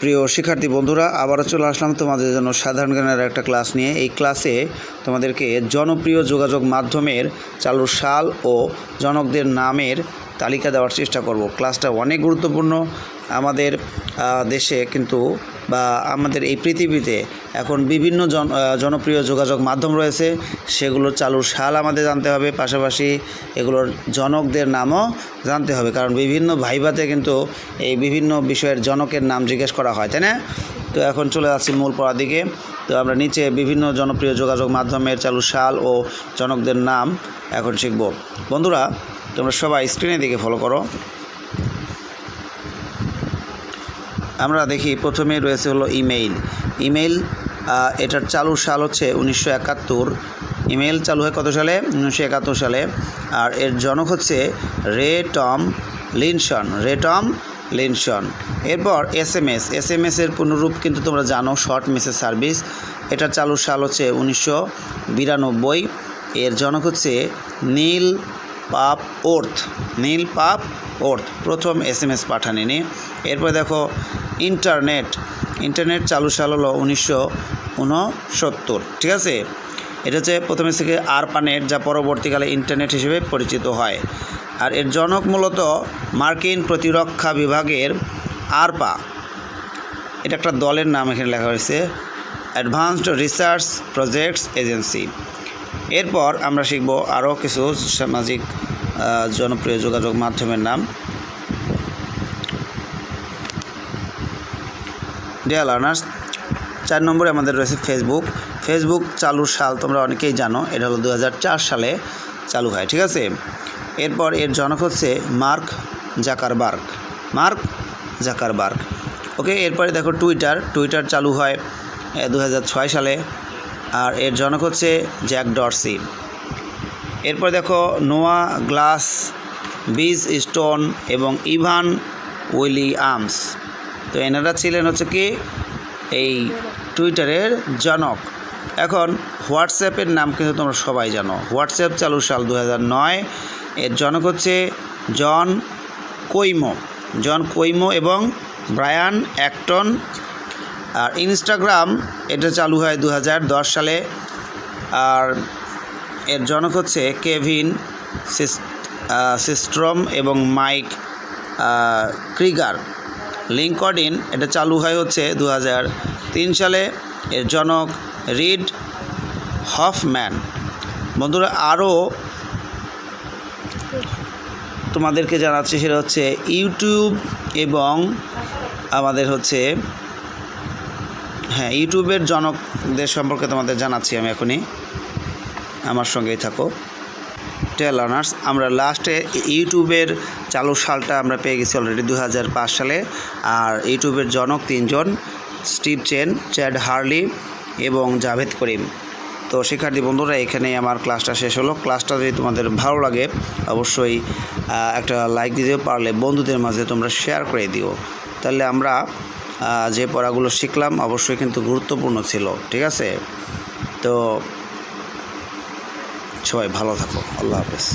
প্রিয় শিক্ষার্থী বন্ধুরা, আবারও চলে আসলাম তোমাদের জন্য সাধারণ জ্ঞানের একটা ক্লাস নিয়ে। এই ক্লাসে তোমাদেরকে জনপ্রিয় যোগাযোগ মাধ্যমের চালু সাল ও জনকদের নামের তালিকা দেওয়ার চেষ্টা করব। ক্লাসটা অনেক গুরুত্বপূর্ণ। আমাদের দেশে কিন্তু বা আমাদের এই পৃথিবীতে এখন বিভিন্ন জন জনপ্রিয় যোগাযোগ মাধ্যম রয়েছে, সেগুলোর চালুর সাল আমাদের জানতে হবে। পাশাপাশি এগুলোর জনকদের নামও জানতে হবে, কারণ বিভিন্ন ভাইভাতে কিন্তু এই বিভিন্ন বিষয়ের জনকের নাম জিজ্ঞেস করা হয়, তাই না? তো এখন চলে যাচ্ছি মূল পড়ার দিকে। তো আমরা নিচে বিভিন্ন জনপ্রিয় যোগাযোগ মাধ্যমের চালু সাল ও জনকদের নাম এখন শিখব। বন্ধুরা, তোমরা সবাই স্ক্রিনের দিকে ফলো করো। আমরা দেখি, প্রথমে রয়েছে হলো ইমেইল। ইমেইল এটার চালু সাল হচ্ছে উনিশশো একাত্তর। ইমেইল চালু হয় কত সালে? উনিশশো একাত্তর সালে। আর এর জনক হচ্ছে Ray Tomlinson Ray Tomlinson এরপর S M S. S M এসের পুনরূপ কিন্তু তোমরা জানো, শর্ট মেসেজ সার্ভিস। এটার চালু সাল হচ্ছে উনিশশো বিরানব্বই। এর জনক হচ্ছে নীল পাপ ওর্থ, নীল পাপ ওর্থ, প্রথম এস এম এস পাঠানিনি এরপর দেখো, ইন্টারনেট ইন্টারনেট চালু সাল হলো উনিশশো উনসত্তর ঠিক আছে? এটা হচ্ছে প্রথমে থেকে আরপানেট যা পরবর্তীকালে ইন্টারনেট হিসেবে পরিচিত হয়। আর এর জনক মূলত মার্কিন প্রতিরক্ষা বিভাগের আরপা। এটা একটা দলের নাম এখানে লেখা হয়েছে, অ্যাডভান্সড রিসার্চ প্রজেক্টস এজেন্সি। এরপর আমরা শিখব আরও কিছু সামাজিক জনপ্রিয় যোগাযোগ মাধ্যমের নাম। ডিয়ার লার্নার্স চার নম্বরে আমাদের রয়েছে ফেসবুক ফেসবুক চালুর সাল তোমরা অনেকেই জানো, এটা হলো দু হাজার চার সালে চালু হয়, ঠিক আছে? এরপর এর জনক হচ্ছে Mark Zuckerberg. Mark Zuckerberg. Okay, এরপরে দেখো টুইটার টুইটার চালু হয় দু হাজার ছয় সালে। আর এর জনক হচ্ছে জ্যাক ডরসি। এরপর দেখো, নোয়া গ্লাস, বিজ স্টোন এবং ইভান উইলিয়ামস। তো এনারা ছিলেন হচ্ছে কি, এই টুইটারের জনক। এখন হোয়াটসঅ্যাপের নাম কিন্তু তোমরা সবাই জানো। হোয়াটসঅ্যাপ চালু সাল দু নয়, এর জনক হচ্ছে জন কৈমো জন কৈমো এবং ব্রায়ান অ্যাক্টন আর ইনস্টাগ্রাম এটা চালু হয় দু হাজার দশ সালে। আর এর জনক হচ্ছে কেভিন সিস- সিস্ট্রম এবং মাইক ক্রিগার লিঙ্কডিন এটা চালু হয় হচ্ছে দু সালে। এর জনক রিড হফম্যান বন্ধুরা, আরও তোমাদেরকে জানাচ্ছি, সেটা হচ্ছে ইউটিউব এবং আমাদের হচ্ছে হ্যাঁ ইউটিউবের জনকদের সম্পর্কে তোমাদের জানাচ্ছি আমি এখনই। আমার সঙ্গেই থাকো। টেল লার্নার্স আমরা লাস্টে ইউটিউবের চালু সালটা আমরা পেয়ে গেছি অলরেডি দু হাজার পাঁচ সালে। আর ইউটিউবের জনক তিনজন, স্টিভ চেন, চ্যাড হার্লি এবং জাভেদ করিম। তো শিক্ষার্থী বন্ধুরা, এখানেই আমার ক্লাসটা শেষ হলো। ক্লাসটা যদি তোমাদের ভালো লাগে, অবশ্যই একটা লাইক দিতে পারলে বন্ধুদের মাঝে তোমরা শেয়ার করে দিও। তাহলে আমরা যে পড়াগুলো শিখলাম অবশ্যই কিন্তু গুরুত্বপূর্ণ ছিল, ঠিক আছে? তো সবাই ভালো থাকো, আল্লাহ হাফেজ।